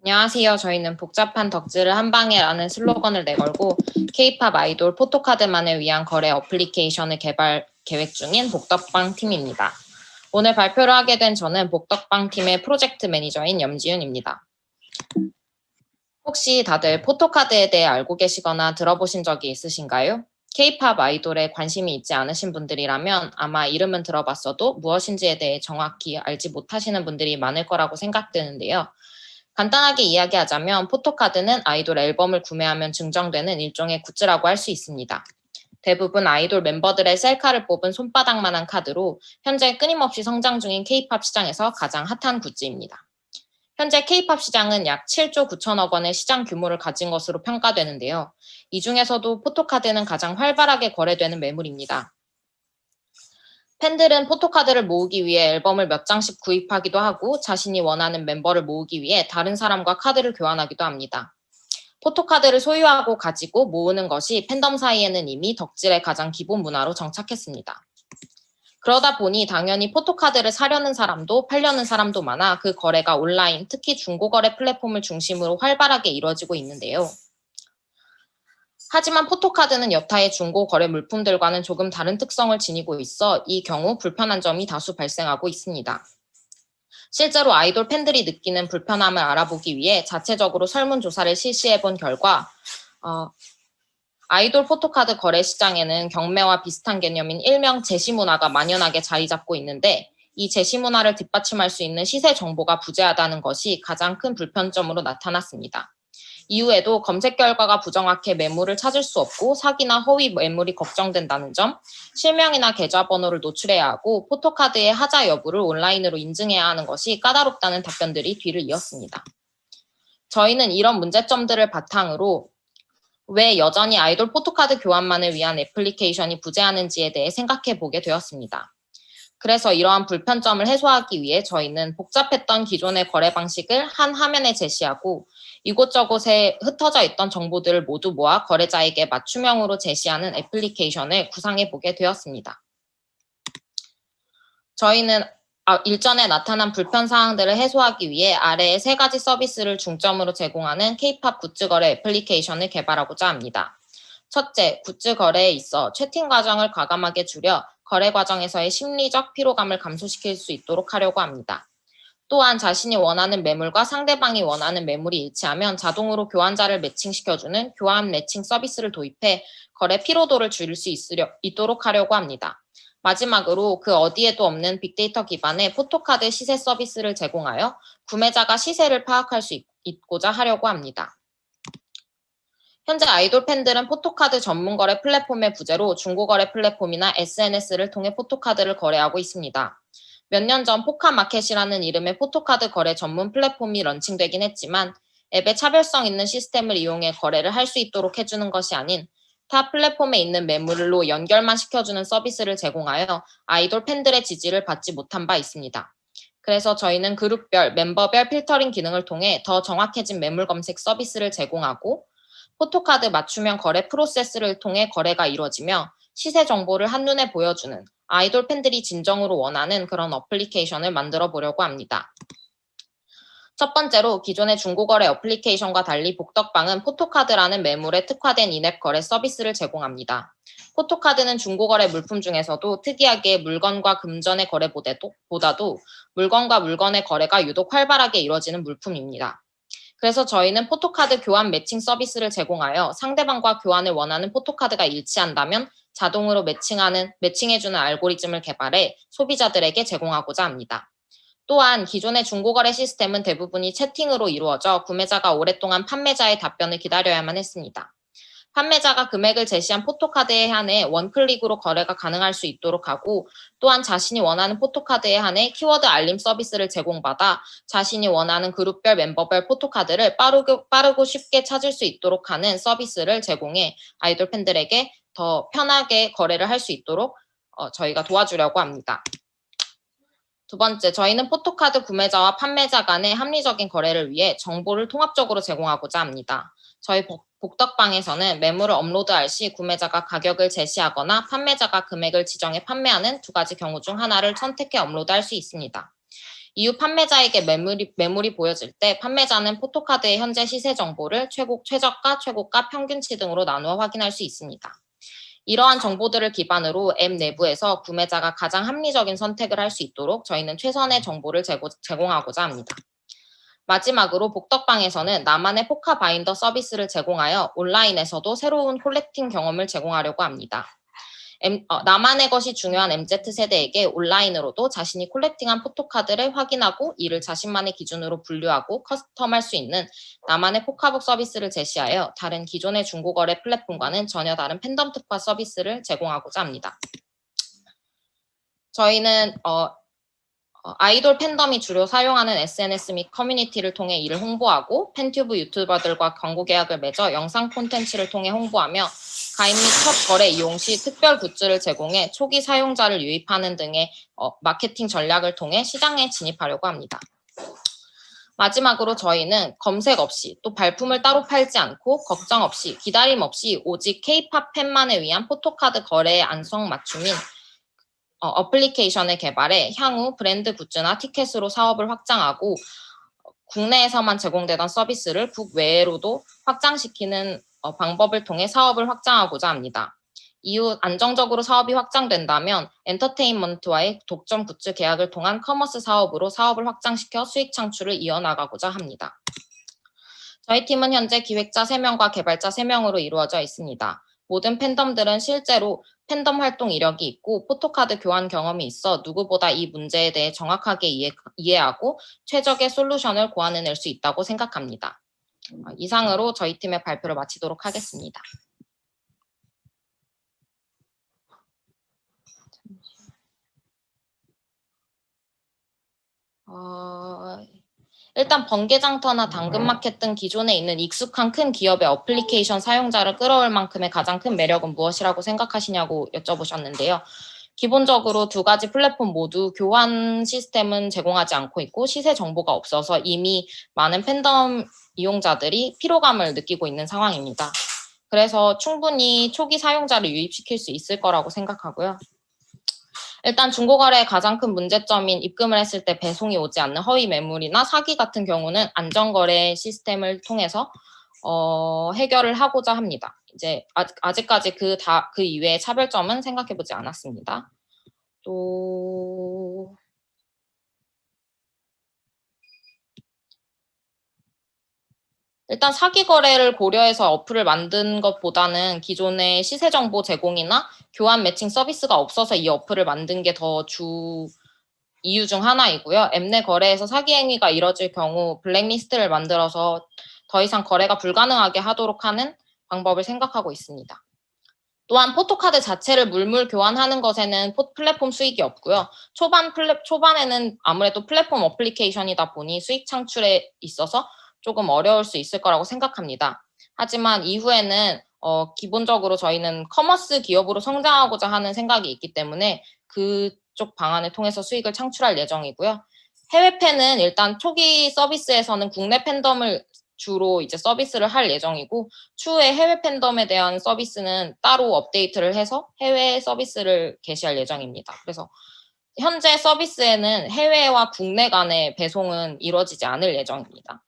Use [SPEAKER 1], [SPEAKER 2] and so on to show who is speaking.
[SPEAKER 1] 안녕하세요. 저희는 복잡한 덕질을 한 방에라는 슬로건을 내걸고 K-팝 아이돌 포토카드만을 위한 거래 어플리케이션을 개발 계획 중인 복덕방 팀입니다. 오늘 발표를 하게 된 저는 복덕방 팀의 프로젝트 매니저인 염지윤입니다. 혹시 다들 포토카드에 대해 알고 계시거나 들어보신 적이 있으신가요? K-팝 아이돌에 관심이 있지 않으신 분들이라면 아마 이름은 들어봤어도 무엇인지에 대해 정확히 알지 못하시는 분들이 많을 거라고 생각되는데요. 간단하게 이야기하자면 포토카드는 아이돌 앨범을 구매하면 증정되는 일종의 굿즈라고 할 수 있습니다. 대부분 아이돌 멤버들의 셀카를 뽑은 손바닥만한 카드로 현재 끊임없이 성장 중인 K-팝 시장에서 가장 핫한 굿즈입니다. 현재 K-팝 시장은 약 7조 9천억 원의 시장 규모를 가진 것으로 평가되는데요. 이 중에서도 포토카드는 가장 활발하게 거래되는 매물입니다. 팬들은 포토카드를 모으기 위해 앨범을 몇 장씩 구입하기도 하고 자신이 원하는 멤버를 모으기 위해 다른 사람과 카드를 교환하기도 합니다. 포토카드를 소유하고 가지고 모으는 것이 팬덤 사이에는 이미 덕질의 가장 기본 문화로 정착했습니다. 그러다 보니 당연히 포토카드를 사려는 사람도 팔려는 사람도 많아 그 거래가 온라인, 특히 중고거래 플랫폼을 중심으로 활발하게 이루어지고 있는데요. 하지만 포토카드는 여타의 중고 거래 물품들과는 조금 다른 특성을 지니고 있어 이 경우 불편한 점이 다수 발생하고 있습니다. 실제로 아이돌 팬들이 느끼는 불편함을 알아보기 위해 자체적으로 설문조사를 실시해 본 결과 어, 아이돌 포토카드 거래 시장에는 경매와 비슷한 개념인 일명 제시 문화가 만연하게 자리 잡고 있는데 이 제시 문화를 뒷받침할 수 있는 시세 정보가 부재하다는 것이 가장 큰 불편점으로 나타났습니다. 이후에도 검색 결과가 부정확해 매물을 찾을 수 없고 사기나 허위 매물이 걱정된다는 점, 실명이나 계좌번호를 노출해야 하고 포토카드의 하자 여부를 온라인으로 인증해야 하는 것이 까다롭다는 답변들이 뒤를 이었습니다. 저희는 이런 문제점들을 바탕으로 왜 여전히 아이돌 포토카드 교환만을 위한 애플리케이션이 부재하는지에 대해 생각해 보게 되었습니다. 그래서 이러한 불편점을 해소하기 위해 저희는 복잡했던 기존의 거래 방식을 한 화면에 제시하고 이곳저곳에 흩어져 있던 정보들을 모두 모아 거래자에게 맞춤형으로 제시하는 애플리케이션을 구상해 보게 되었습니다. 저희는 아, 일전에 나타난 불편 사항들을 해소하기 위해 아래의 세 가지 서비스를 중점으로 제공하는 K-팝 굿즈 거래 애플리케이션을 개발하고자 합니다. 첫째, 굿즈 거래에 있어 채팅 과정을 과감하게 줄여 거래 과정에서의 심리적 피로감을 감소시킬 수 있도록 하려고 합니다. 또한 자신이 원하는 매물과 상대방이 원하는 매물이 일치하면 자동으로 교환자를 매칭시켜주는 교환 매칭 서비스를 도입해 거래 피로도를 줄일 수 있으려, 있도록 하려고 합니다. 마지막으로 그 어디에도 없는 빅데이터 기반의 포토카드 시세 서비스를 제공하여 구매자가 시세를 파악할 수 있, 있고자 하려고 합니다. 현재 아이돌 팬들은 포토카드 전문 거래 플랫폼의 부재로 중고거래 플랫폼이나 SNS를 통해 포토카드를 거래하고 있습니다. 몇 년 전 포카마켓이라는 이름의 포토카드 거래 전문 플랫폼이 런칭되긴 했지만 앱의 차별성 있는 시스템을 이용해 거래를 할 수 있도록 해주는 것이 아닌 타 플랫폼에 있는 매물로 연결만 시켜주는 서비스를 제공하여 아이돌 팬들의 지지를 받지 못한 바 있습니다. 그래서 저희는 그룹별, 멤버별 필터링 기능을 통해 더 정확해진 매물 검색 서비스를 제공하고 포토카드 맞춤형 거래 프로세스를 통해 거래가 이루어지며 시세 정보를 한눈에 보여주는 아이돌 팬들이 진정으로 원하는 그런 어플리케이션을 만들어 보려고 합니다. 첫 번째로 기존의 중고거래 어플리케이션과 달리 복덕방은 포토카드라는 매물에 특화된 인앱 거래 서비스를 제공합니다. 포토카드는 중고거래 물품 중에서도 특이하게 물건과 금전의 거래보다도 물건과 물건의 거래가 유독 활발하게 이루어지는 물품입니다. 그래서 저희는 포토카드 교환 매칭 서비스를 제공하여 상대방과 교환을 원하는 포토카드가 일치한다면 자동으로 매칭하는, 매칭해주는 알고리즘을 개발해 소비자들에게 제공하고자 합니다. 또한 기존의 중고거래 시스템은 대부분이 채팅으로 이루어져 구매자가 오랫동안 판매자의 답변을 기다려야만 했습니다. 판매자가 금액을 제시한 포토카드에 한해 원클릭으로 거래가 가능할 수 있도록 하고 또한 자신이 원하는 포토카드에 한해 키워드 알림 서비스를 제공받아 자신이 원하는 그룹별 멤버별 포토카드를 빠르고, 빠르고 쉽게 찾을 수 있도록 하는 서비스를 제공해 아이돌 팬들에게 더 편하게 거래를 할 수 있도록 어, 저희가 도와주려고 합니다. 두 번째, 저희는 포토카드 구매자와 판매자 간의 합리적인 거래를 위해 정보를 통합적으로 제공하고자 합니다. 저희 복덕방에서는 매물을 업로드할 시 구매자가 가격을 제시하거나 판매자가 금액을 지정해 판매하는 두 가지 경우 중 하나를 선택해 업로드할 수 있습니다. 이후 판매자에게 매물이, 매물이 보여질 때 판매자는 포토카드의 현재 시세 정보를 최고, 최저가, 최고가, 평균치 등으로 나누어 확인할 수 있습니다. 이러한 정보들을 기반으로 앱 내부에서 구매자가 가장 합리적인 선택을 할 수 있도록 저희는 최선의 정보를 제고, 제공하고자 합니다. 마지막으로 복덕방에서는 나만의 포카 바인더 서비스를 제공하여 온라인에서도 새로운 콜렉팅 경험을 제공하려고 합니다. M- 어, 나만의 것이 중요한 MZ세대에게 온라인으로도 자신이 콜렉팅한 포토카드를 확인하고 이를 자신만의 기준으로 분류하고 커스텀할 수 있는 나만의 포카북 서비스를 제시하여 다른 기존의 중고거래 플랫폼과는 전혀 다른 팬덤 특화 서비스를 제공하고자 합니다. 저희는 어, 어, 아이돌 팬덤이 주로 사용하는 SNS 및 커뮤니티를 통해 이를 홍보하고 팬튜브 유튜버들과 광고 계약을 맺어 영상 콘텐츠를 통해 홍보하며 가입 및 첫 거래 이용 시 특별 굿즈를 제공해 초기 사용자를 유입하는 등의 어, 마케팅 전략을 통해 시장에 진입하려고 합니다. 마지막으로 저희는 검색 없이 또 발품을 따로 팔지 않고 걱정 없이 기다림 없이 오직 K-팝 팬만을 위한 포토카드 거래의 안성 맞춤인 어, 어플리케이션을 개발해 향후 브랜드 굿즈나 티켓으로 사업을 확장하고 어, 국내에서만 제공되던 서비스를 국외로도 확장시키는 어, 방법을 통해 사업을 확장하고자 합니다. 이후 안정적으로 사업이 확장된다면 엔터테인먼트와의 독점 굿즈 계약을 통한 커머스 사업으로 사업을 확장시켜 수익 창출을 이어나가고자 합니다. 저희 팀은 현재 기획자 3명과 개발자 3명으로 이루어져 있습니다. 모든 팬덤들은 실제로 팬덤 활동 이력이 있고 포토카드 교환 경험이 있어 누구보다 이 문제에 대해 정확하게 이해, 이해하고 최적의 솔루션을 고안해낼 수 있다고 생각합니다. 어, 이상으로 저희 팀의 발표를 마치도록 하겠습니다. 일단 번개장터나 당근마켓 등 기존에 있는 익숙한 큰 기업의 어플리케이션 사용자를 끌어올 만큼의 가장 큰 매력은 무엇이라고 생각하시냐고 여쭤보셨는데요. 기본적으로 두 가지 플랫폼 모두 교환 시스템은 제공하지 않고 있고 시세 정보가 없어서 이미 많은 팬덤 이용자들이 피로감을 느끼고 있는 상황입니다. 그래서 충분히 초기 사용자를 유입시킬 수 있을 거라고 생각하고요. 일단 중고거래의 가장 큰 문제점인 입금을 했을 때 배송이 오지 않는 허위 매물이나 사기 같은 경우는 안전거래 시스템을 통해서 어, 해결을 하고자 합니다. 이제 아직, 아직까지 그 다 그 이외의 차별점은 생각해보지 않았습니다. 또 일단 사기 거래를 고려해서 어플을 만든 것보다는 기존의 시세 정보 제공이나 교환 매칭 서비스가 없어서 이 어플을 만든 게 더 주 이유 중 하나이고요. 앱내 거래에서 사기 행위가 이뤄질 경우 블랙리스트를 만들어서 더 이상 거래가 불가능하게 하도록 하는 방법을 생각하고 있습니다. 또한 포토카드 자체를 물물 교환하는 것에는 포- 플랫폼 수익이 없고요. 초반 플랫 초반에는 아무래도 플랫폼 어플리케이션이다 보니 수익 창출에 있어서 조금 어려울 수 있을 거라고 생각합니다. 하지만 이후에는 어, 기본적으로 저희는 커머스 기업으로 성장하고자 하는 생각이 있기 때문에 그쪽 방안을 통해서 수익을 창출할 예정이고요. 해외 팬은 일단 초기 서비스에서는 국내 팬덤을 주로 이제 서비스를 할 예정이고 추후에 해외 팬덤에 대한 서비스는 따로 업데이트를 해서 해외 서비스를 개시할 예정입니다. 그래서 현재 서비스에는 해외와 국내 간의 배송은 이루어지지 않을 예정입니다.